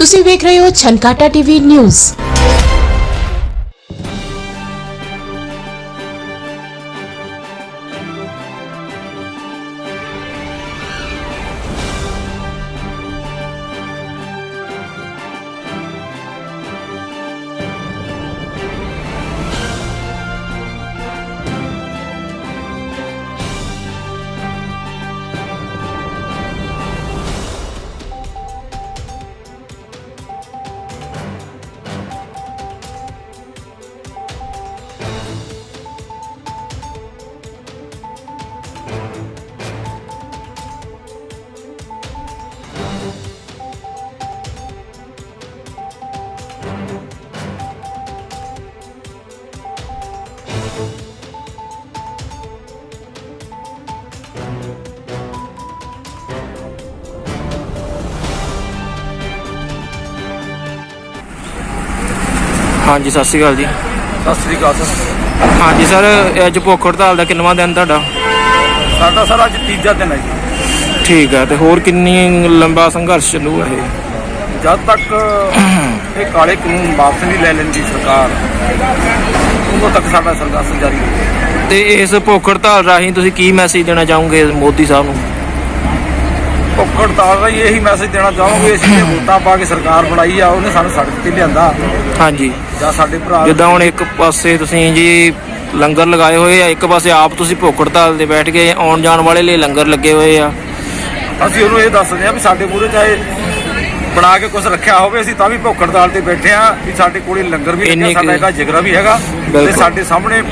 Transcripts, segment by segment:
ਤੁਸੀਂ ਵੇਖ ਰਹੇ ਹੋ ਛਨਕਾਟਾ ਟੀਵੀ ਨਿਊਜ਼। ਹਾਂਜੀ ਸਤਿ ਸ਼੍ਰੀ ਅਕਾਲ ਜੀ। ਸਤਿ ਸ੍ਰੀ ਅਕਾਲ ਸਰ। ਹਾਂਜੀ ਸਰ ਅੱਜ ਭੁੱਖ ਹੜਤਾਲ ਦਾ ਕਿੰਨਵਾਂ ਦਿਨ ਤੁਹਾਡਾ? ਸਾਡਾ ਸਰ ਅੱਜ ਤੀਜਾ ਦਿਨ ਹੈ ਜੀ। ਠੀਕ ਹੈ ਤੇ ਹੋਰ ਕਿੰਨੀ ਲੰਬਾ ਸੰਘਰਸ਼ ਚੱਲੂਗਾ ਇਹ? ਜਦ ਤੱਕ ਇਹ ਕਾਲੇ ਕਾਨੂੰਨ ਵਾਪਸ ਨਹੀਂ ਲੈ ਲੈਂਦੀ ਸਰਕਾਰ ਉਦੋਂ ਤੱਕ ਸਾਡਾ ਸੰਘਰਸ਼ ਜਾਰੀ ਰਹੇਗਾ ਤੇ ਇਸ ਭੁੱਖ ਹੜਤਾਲ ਰਾਹੀਂ ਤੁਸੀਂ ਕੀ ਮੈਸੇਜ ਦੇਣਾ ਚਾਹੋਗੇ ਮੋਦੀ ਸਾਹਿਬ ਨੂੰ? ਭੁੱਖ ਹੜਤਾਲ ਰਾਹੀਂ ਇਹੀ ਮੈਸੇਜ ਦੇਣਾ ਚਾਹਾਂਗੇ ਅਸੀਂ ਜੇ ਵੋਟਾਂ ਪਾ ਕੇ ਸਰਕਾਰ ਬਣਾਈ ਆ ਉਹਨੇ ਸਾਨੂੰ ਸੜਕ ਤੇ ਲਿਆਂਦਾ। ਹਾਂਜੀ। ਜਾਂ ਸਾਡੇ ਭਰਾ ਜਿੱਦਾਂ ਹੁਣ ਇੱਕ ਪਾਸੇ ਤੁਸੀਂ ਜੀ ਲੰਗਰ ਲਗਾਏ ਹੋਏ ਆ ਇੱਕ ਪਾਸੇ ਆਪ ਤੁਸੀਂ ਭੁੱਖ ਹੜਤਾਲ ਤੇ ਬੈਠ ਕੇ ਆਉਣ ਜਾਣ ਵਾਲੇ ਲਈ ਲੰਗਰ ਲੱਗੇ ਹੋਏ ਆ। ਅਸੀਂ ਉਹਨੂੰ ਇਹ ਦੱਸਦੇ ਆ ਵੀ ਸਾਡੇ ਮੂਹਰੇ ਚਾਹੇ ਬਣਾ ਕੇ ਕੁਝ ਰੱਖਿਆ ਹੋਵੇ ਅਸੀਂ ਤਾਂ ਵੀ ਭੁੱਖ ਹੜਤਾਲ ਤੇ ਬੈਠੇ ਆ ਵੀ ਸਾਡੇ ਕੋਲੇ ਲੰਗਰ ਵੀ ਇੰਨੀ ਸਾਡਾ ਇਹਦਾ ਜਿਗਰਾ ਵੀ ਹੈਗਾ ਤੇ। ਸਾਡੇ ਸਾਹਮਣੇ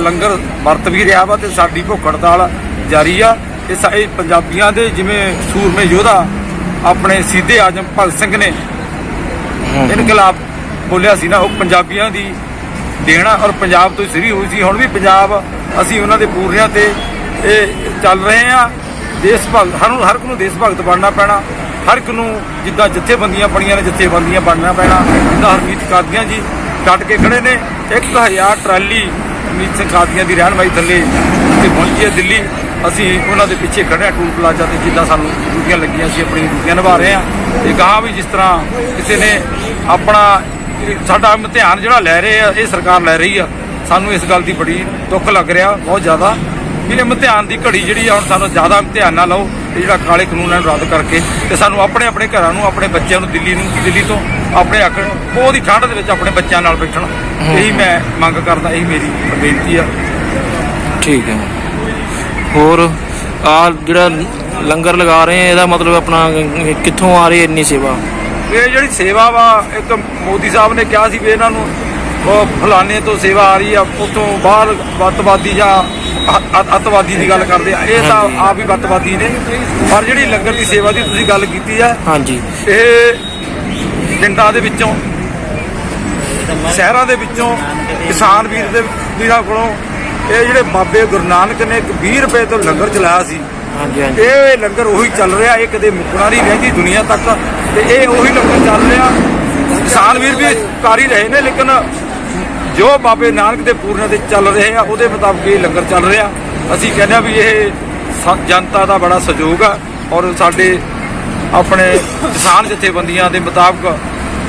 ਲੰਗਰ ਵਰਤ ਵੀ ਰਿਹਾ ਵਾ ਤੇ ਸਾਡੀ ਭੁੱਖ ਹੜਤਾਲ ਜਾਰੀ ਆ। ਇਹ ਸਾ- ਇਹ ਪੰਜਾਬੀਆਂ ਦੇ ਜਿਵੇਂ ਸੂਰਮੇ ਯੋਧਾ ਆਪਣੇ ਸਿੱਧੇ ਆਜਮ ਭਗਤ ਸਿੰਘ ਨੇ ਇਨਕਲਾਬ ਬੋਲਿਆ ਸੀ ਨਾ, ਉਹ ਪੰਜਾਬੀਆਂ ਦੀ ਦੇਣਾ ਔਰ ਪੰਜਾਬ ਤੋਂ ਹੀ ਸ਼ੁਰੂ ਹੋਈ ਸੀ। ਹੁਣ ਵੀ ਪੰਜਾਬ ਅਸੀਂ ਉਹਨਾਂ ਦੇ ਪੂਰਨਿਆਂ ਤੇ ਇਹ ਚੱਲ ਰਹੇ ਆ ਦੇਸ਼ ਭਗਤ ਸਾਨੂੰ ਹਰ ਇੱਕ ਨੂੰ ਦੇਸ਼ ਭਗਤ ਬਣਨਾ ਪੈਣਾ। ਹਰ ਇੱਕ ਨੂੰ ਜਿੱਦਾਂ ਜਥੇਬੰਦੀਆਂ ਬਣੀਆਂ ਨੇ, ਜਥੇਬੰਦੀਆਂ ਬਣਨਾ ਪੈਣਾ। ਜਿੱਦਾਂ ਹਰਮੀਤ ਕਾਦੀਆਂ ਜੀ ਡਟ ਕੇ ਖੜੇ ਨੇ 1000 ਟਰਾਲੀ ਹਰਮੀਤ ਸਿੰਘ ਕਾਦੀਆਂ ਦੀ ਰਹਿਨਮਾਈ ਥੱਲੇ ਤੇ ਪਹੁੰਚੀ ਹੈ ਦਿੱਲੀ। ਅਸੀਂ ਉਹਨਾਂ ਦੇ ਪਿੱਛੇ ਖੜੇ ਆ ਟੂਲ ਪਲਾਜ਼ਾ ਤੇ, ਜਿੱਦਾਂ ਸਾਨੂੰ ਡਿਊਟੀਆਂ ਲੱਗੀਆਂ ਸੀ, ਆਪਣੀ ਡਿਊਟੀਆਂ ਨਿਭਾ ਰਹੇ ਆ ਤੇ ਗਾਹਾਂ ਵੀ ਜਿਸ ਤਰ੍ਹਾਂ ਕਿਸੇ ਨੇ ਆਪਣਾ ਸਾਡਾ ਇਮਤਿਹਾਨ ਜਿਹੜਾ ਲੈ ਰਹੇ ਆ ਇਹ ਸਰਕਾਰ ਲੈ ਰਹੀ ਆ। ਸਾਨੂੰ ਇਸ ਗੱਲ ਦੀ ਬੜੀ ਦੁੱਖ ਲੱਗ ਰਿਹਾ ਬਹੁਤ ਜ਼ਿਆਦਾ। ਵੀ ਇਮਤਿਹਾਨ ਦੀ ਘੜੀ ਜਿਹੜੀ ਆ ਹੁਣ ਸਾਨੂੰ ਜ਼ਿਆਦਾ ਇਮਤਿਹਾਨ ਨਾ ਲਓ ਤੇ ਜਿਹੜਾ ਕਾਲੇ ਕਾਨੂੰਨ ਨੂੰ ਰੱਦ ਕਰਕੇ ਤੇ ਸਾਨੂੰ ਆਪਣੇ ਆਪਣੇ ਘਰਾਂ ਨੂੰ ਆਪਣੇ ਬੱਚਿਆਂ ਨੂੰ ਦਿੱਲੀ ਨੂੰ ਦਿੱਲੀ ਤੋਂ ਆਪਣੇ ਹੱਕ ਬਹੁਤ ਹੀ ਠੰਡ ਦੇ ਵਿੱਚ ਆਪਣੇ ਬੱਚਿਆਂ ਨਾਲ ਬੈਠਣ। ਇਹੀ ਮੈਂ ਮੰਗ ਕਰਦਾ ਇਹੀ ਮੇਰੀ ਬੇਨਤੀ ਆ। ਠੀਕ ਹੈ। ਹੋਰ ਆ ਜਿਹੜਾ ਲੰਗਰ ਲਗਾ ਰਹੇ ਆ ਇਹਦਾ ਮਤਲਬ ਆਪਣਾ ਕਿੱਥੋਂ ਆ ਰਹੀ ਇੰਨੀ ਸੇਵਾ? ਇਹ ਜਿਹੜੀ ਸੇਵਾ ਵਾ ਇੱਕ ਮੋਦੀ ਸਾਹਿਬ ਨੇ ਕਿਹਾ ਸੀ ਵੀ ਇਹਨਾਂ ਨੂੰ ਉਹ ਫਲਾਣੇ ਤੋਂ ਸੇਵਾ ਆ ਰਹੀ ਆ ਉਤੋਂ ਬਾਹਰ ਵੱਤਵਾਦੀ ਜਾਂ ਅੱਤਵਾਦੀ ਦੀ ਗੱਲ ਕਰਦੇ ਆ। ਇਹ ਤਾਂ ਆਪ ਹੀ ਵੱਤਵਾਦੀ ਨੇ। ਪਰ ਜਿਹੜੀ ਲੰਗਰ ਦੀ ਸੇਵਾ ਦੀ ਤੁਸੀਂ ਗੱਲ ਕੀਤੀ ਆ ਹਾਂਜੀ। ਇਹ ਪਿੰਡਾਂ ਦੇ ਵਿੱਚੋਂ ਸ਼ਹਿਰਾਂ ਦੇ ਵਿੱਚੋਂ ਕਿਸਾਨ ਵੀਰ ਦੇ ਵੀਰਾਂ ਕੋਲੋਂ ਇਹ ਜਿਹੜੇ ਬਾਬੇ ਗੁਰੂ ਨਾਨਕ ਨੇ ਇੱਕ 20 ਰੁਪਏ ਤੋਂ ਲੰਗਰ ਚਲਾਇਆ ਸੀ। ਹਾਂਜੀ ਹਾਂਜੀ। ਇਹ ਲੰਗਰ ਉਹੀ ਚੱਲ ਰਿਹਾ, ਇਹ ਕਦੇ ਮੁੱਕਣਾ ਨਹੀਂ ਰਹਿੰਦੀ ਦੁਨੀਆ ਤੱਕ। ਤੇ ਇਹ ਉਹੀ ਲੰਗਰ ਚੱਲ ਰਿਹਾ। ਕਿਸਾਨ ਵੀਰ ਵੀ ਕਰ ਹੀ ਰਹੇ ਨੇ, ਲੇਕਿਨ ਜੋ ਬਾਬੇ ਨਾਨਕ ਦੇ ਪੂਰਨਾਂ ਦੇ ਚੱਲ ਰਹੇ ਆ, ਉਹਦੇ ਮੁਤਾਬਕ ਇਹ ਲੰਗਰ ਚੱਲ ਰਿਹਾ। ਅਸੀਂ ਕਹਿੰਦੇ ਆ ਵੀ ਇਹ ਜਨਤਾ ਦਾ ਬੜਾ ਸਹਿਯੋਗ ਆ ਔਰ ਸਾਡੇ ਆਪਣੇ ਕਿਸਾਨ ਜਥੇਬੰਦੀਆਂ ਦੇ ਮੁਤਾਬਕ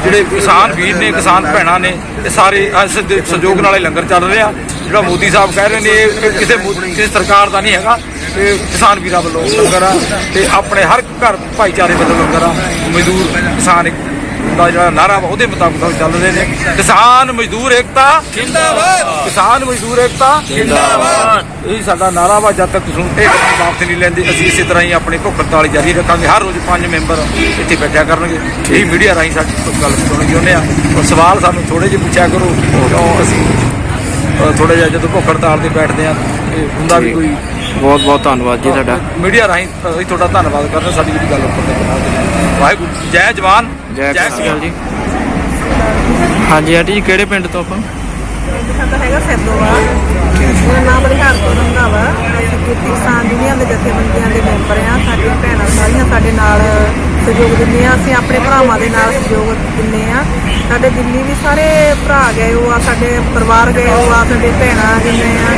ਜਿਹੜੇ ਕਿਸਾਨ ਵੀਰ ਨੇ, ਕਿਸਾਨ ਭੈਣਾਂ ਨੇ, ਇਹ ਸਾਰੇ ਇਸ ਦੇ ਸਹਿਯੋਗ ਨਾਲ ਇਹ ਲੰਗਰ ਚੱਲ ਰਿਹਾ। ਜਿਹੜਾ ਮੋਦੀ ਸਾਹਿਬ ਕਹਿ ਰਹੇ ਨੇ, ਇਹ ਕਿਸੇ ਕਿਸੇ ਸਰਕਾਰ ਦਾ ਨਹੀਂ ਹੈਗਾ, ਇਹ ਕਿਸਾਨ ਵੀਰਾਂ ਵੱਲੋਂ ਲੰਗਰ ਆ ਤੇ ਆਪਣੇ ਹਰ ਘਰ ਭਾਈਚਾਰੇ ਵੱਲੋਂ ਲੰਗਰ ਆ। ਮਜ਼ਦੂਰ ਕਿਸਾਨ ਇੱਕ ਦਾ ਜਿਹੜਾ ਨਾਰਾ ਵਾ ਉਹਦੇ ਮੁਤਾਬਕ ਉਹ ਚੱਲ ਰਹੇ ਨੇ। ਕਿਸਾਨ ਮਜ਼ਦੂਰ ਏਕਤਾ। ਜਿੰਦਾਬਾਦ। ਕਿਸਾਨ ਮਜ਼ਦੂਰ ਏਕਤਾ। ਜਿੰਦਾਬਾਦ। ਇਹ ਸਾਡਾ ਨਾਰਾ ਵਾ ਜਦ ਤੱਕ ਤੁਸੀਂ ਇਹ ਕਦਮ ਵਾਪਸ ਨਹੀਂ ਲੈਂਦੇ ਅਸੀਂ ਇਸੇ ਤਰ੍ਹਾਂ ਹੀ ਆਪਣੀ ਭੁੱਖ ਹੜਤਾਲ ਜਾਰੀ ਰੱਖਾਂਗੇ। ਹਰ ਰੋਜ਼ ਪੰਜ ਮੈਂਬਰ ਇੱਥੇ ਬੈਠਿਆ ਕਰਨਗੇ। ਇਹ ਮੀਡੀਆ ਰਾਹੀਂ ਸਾਡੀ ਗੱਲ ਸੁਣਨ ਚਾਹੁੰਦੇ ਆ। ਉਹ ਸਵਾਲ ਸਾਨੂੰ ਥੋੜੇ ਜਿਹੇ ਪੁੱਛਿਆ ਕਰੋ ਕਿਉਂ ਅਸੀਂ ਥੋੜਾ ਜਿਹਾ ਜਦੋਂ ਭੁੱਖ ਹੜਤਾਲ ਤੇ ਬੈਠਦੇ ਆ ਇਹ ਹੁੰਦਾ ਵੀ ਕੋਈ ਬਹੁਤ ਬਹੁਤ ਧੰਨਵਾਦ ਜੀ ਤੁਹਾਡਾ। ਮੀਡੀਆ ਰਾਹੀਂ ਅਸੀਂ ਤੁਹਾਡਾ ਧੰਨਵਾਦ ਕਰਦੇ ਸਾਡੀ ਜਿਹੜੀ ਗੱਲ ਉੱਪਰ ਤੇ। ਵਾਹਿਗੁਰੂ ਜੈ ਜਵਾਨ ਜੈ ਸਤਿ ਸ਼੍ਰੀ ਅਕਾਲ ਜੀ। ਹਾਂਜੀ ਆਂਟੀ ਜੀ ਕਿਹੜੇ ਪਿੰਡ ਤੋਂ ਆਪਾਂ? ਸਾਡਾ ਹੈਗਾ ਸੈਦੋਵਾ ਮੇਰਾ ਨਾਮ ਬਲਿਹਾਰ ਤੋਂ ਰੰਗਾਵਾ ਅਸੀਂ ਕੀਤੀ ਕਿਸਾਨ ਦੁਨੀਆ ਦੇ ਜਥੇਬੰਦੀਆਂ ਦੇ ਮੈਂਬਰ ਆ। ਸਾਡੀਆਂ ਭੈਣਾਂ ਸਾਰੀਆਂ ਸਾਡੇ ਨਾਲ ਸਹਿਯੋਗ ਦਿੰਦੀਆਂ ਅਸੀਂ ਆਪਣੇ ਭਰਾਵਾਂ ਦੇ ਨਾਲ ਸਹਿਯੋਗ ਦਿੰਦੇ ਆ ਸਾਡੇ ਦਿੱਲੀ ਵੀ ਸਾਰੇ ਭਰਾ ਗਏ ਉਹ ਆ ਸਾਡੇ ਪਰਿਵਾਰ ਗਏ ਉਹ ਆ ਸਾਡੇ ਭੈਣਾਂ ਜਿੰਨੇ ਆ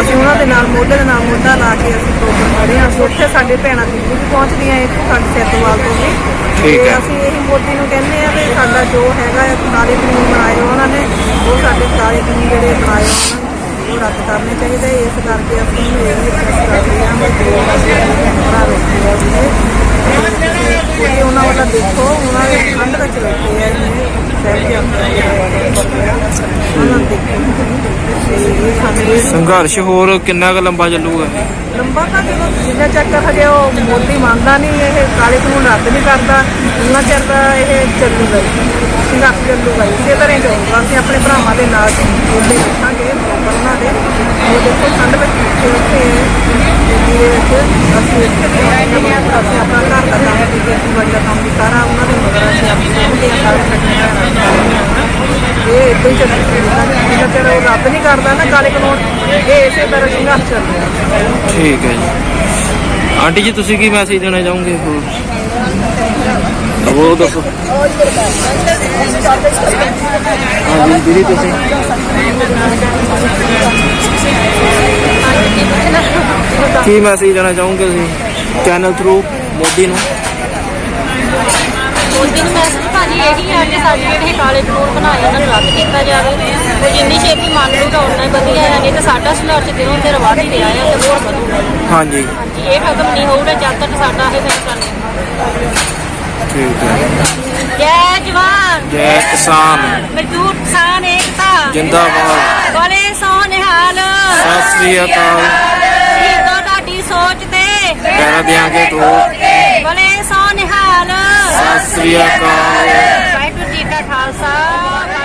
ਅਸੀਂ ਉਹਨਾਂ ਦੇ ਨਾਲ ਮੋਢੇ ਦੇ ਨਾਲ ਮੋਢਾ ਲਾ ਕੇ ਅਸੀਂ ਪ੍ਰੋਗਰਾਮ ਕਰ ਰਹੇ ਆ ਅਸੀਂ ਉੱਥੇ ਸਾਡੇ ਭੈਣਾਂ ਦਿੱਲੀ ਵੀ ਪਹੁੰਚਦੀਆਂ ਇੱਥੇ ਸਾਡੇ ਸੈਦੋਵਾਲ ਤੋਂ ਵੀ। ਠੀਕ ਹੈ। ਅਸੀਂ ਇਹ ਮੋਦੀ ਨੂੰ ਕਹਿੰਦੇ ਆ ਵੀ ਸਾਡਾ ਜੋ ਹੈਗਾ ਹੈ ਕਾਲੇ ਕਾਨੂੰਨ ਬਣਾਏ ਉਹਨਾਂ ਨੇ ਉਹ ਸਾਡੇ ਕਾਲੇ ਕਾਨੂੰਨ ਜਿਹੜੇ ਬਣਾਏ ਉਹਨਾਂ ਨੂੰ ਉਹ ਰੱਦ ਕਰਨੇ ਚਾਹੀਦੇ ਇਸ ਕਰਕੇ ਅਸੀਂ ਇਹ ਰਿਕਵੈਸਟ ਕਰਦੇ ਹਾਂ ਵੀ ਜੋ ਬਣਾ ਰੱਖੀ ਹੈ ਉਹਦੇ ਉਹਨਾਂ ਵਾਲਾ ਦੇਖੋ ਉਹਨਾਂ ਦੇ ਠੰਡ ਵਿੱਚ ਬੈਠੇ ਆ ਸਹਿਜ ਜਾਂਦੇ ਸੰਘਰਸ਼ ਹੋਰ ਕਿੰਨਾ ਕੁ ਲੰਬਾ ਚੱਲੂਗਾ? ਲੰਬਾ ਤਾਂ ਜਦੋਂ ਜਿੰਨਾ ਚੱਕ ਹਜੇ ਉਹ ਮੋਦੀ ਮੰਨਦਾ ਨਹੀਂ, ਇਹ ਕਾਲੇ ਕਾਨੂੰਨ ਰੱਦ ਨਹੀਂ ਕਰਦਾ ਉਹਨਾਂ ਚਿਰ ਤਾਂ ਇਹ ਚੱਲੂਗਾ ਸੰਘਰਸ਼ ਚੱਲੂਗਾ ਇਸੇ ਤਰ੍ਹਾਂ ਹੀ ਚੱਲੂਗਾ। ਅਸੀਂ ਆਪਣੇ ਭਰਾਵਾਂ ਦੇ ਨਾਲ ਉਹਦੇ ਦੇਖਾਂਗੇ ਉਹਨਾਂ ਦੇ ਉਹ ਦੇਖੋ, ਠੰਡ ਵਿੱਚ ਉੱਥੇ ਦਿੱਲੀ ਦੇ ਵਿੱਚ ਅਸੀਂ ਇੱਥੇ ਵੀ ਆਏ ਹਾਂ, ਅਸੀਂ ਆਪਣਾ ਘਰ ਦਾ ਕੰਮ ਵੀ ਖੇਤੀਬਾੜੀ ਦਾ ਕੰਮ ਵੀ ਸਾਰਾ ਉਹਨਾਂ ਦੇ ਮਗਰ ਅਸੀਂ ਆਪਣੇ ਉਹਦੇ ਸਾਰੇ ਕੱਟੇ ਇਹ ਇਦਾਂ ਹੀ ਚੱਲੂਗਾ ਜਿੰਨਾ ਚਿਰ ਉਹ ਰੱਦ ਨਹੀਂ ਕਰਦਾ ਨਾ ਕਾਲੇ ਕਾਨੂੰਨ ਇਹ ਇਸੇ ਤਰ੍ਹਾਂ ਸੰਘਰਸ਼ ਚੱਲ ਰਿਹਾ ਠੀਕ ਹੈ ਜੀ ਆਂਟੀ ਜੀ ਤੁਸੀਂ ਕੀ ਮੈਸੇਜ ਦੇਣਾ ਚਾਹੋਗੇ ਹੋਰ ਉਹ ਦੱਸੋ ਹਾਂਜੀ ਦੀਦੀ ਤੁਸੀਂ ਕੀ ਮੈਸੇਜ ਦੇਣਾ ਚਾਹੋਗੇ ਤੁਸੀਂ? ਚੈਨਲ ਥਰੂ ਮੋਦੀ ਨੂੰ। ਮੋਦੀ ਨੂੰ ਮੈਸੇਜ ਭਾਜੀ ਇਹੀ ਹੈ ਕਿ ਸਾਡੇ ਜਿਹੜੇ ਕਾਲੇ ਕਾਨੂੰਨ ਬਣਾਏ ਉਹਨਾਂ ਨੂੰ ਰੱਦ ਕੀਤਾ ਜਾਵੇ। ਤੇ ਜਿੰਨੀ ਛੇਤੀ ਮੰਨ ਲੂਗਾ ਉਨਾ ਹੀ ਵਧੀਆ ਹੈ। ਨਹੀਂ ਤਾਂ ਸਾਡਾ ਸੰਘਰਸ਼ ਦਿਨੋਂ ਦਿਨ ਵੱਧ ਹੀ ਰਿਹਾ ਹੈ ਤੇ ਹੋਰ ਵਧੂਗਾ। ਹਾਂਜੀ। ਹਾਂਜੀ ਇਹ ਖਤਮ ਨਹੀਂ ਹੋਊਗਾ ਜਦ ਤੱਕ ਸਾਡਾ ਇਹ ਫੈਸਲਾ ਨਹੀਂ ਠੀਕ ਹੈ। ਜੈ ਜਵਾਨ। ਜੈ ਕਿਸਾਨ। ਮਜ਼ਦੂਰ ਕਿਸਾਨ ਏਕਤਾ। ਜਿੰਦਾਬਾਦ। ਬੋਲੇ ਸੋ ਨਿਹਾਲ। ਸਤਿ ਸ੍ਰੀ ਅਕਾਲ। ਸ਼ਹੀਦਾਂ ਤੁਹਾਡੀ ਸੋਚ ਤੇ। ਕਹਿ ਦਿਆਂਗੇ ਦੋ। ਬੋਲੇ ਸੋ ਨਿਹਾਲ। ਸਤਿ ਸ੍ਰੀ ਅਕਾਲ। ਵਾਹਿਗੁਰੂ ਜੀ ਕਾ ਖਾਲਸਾ।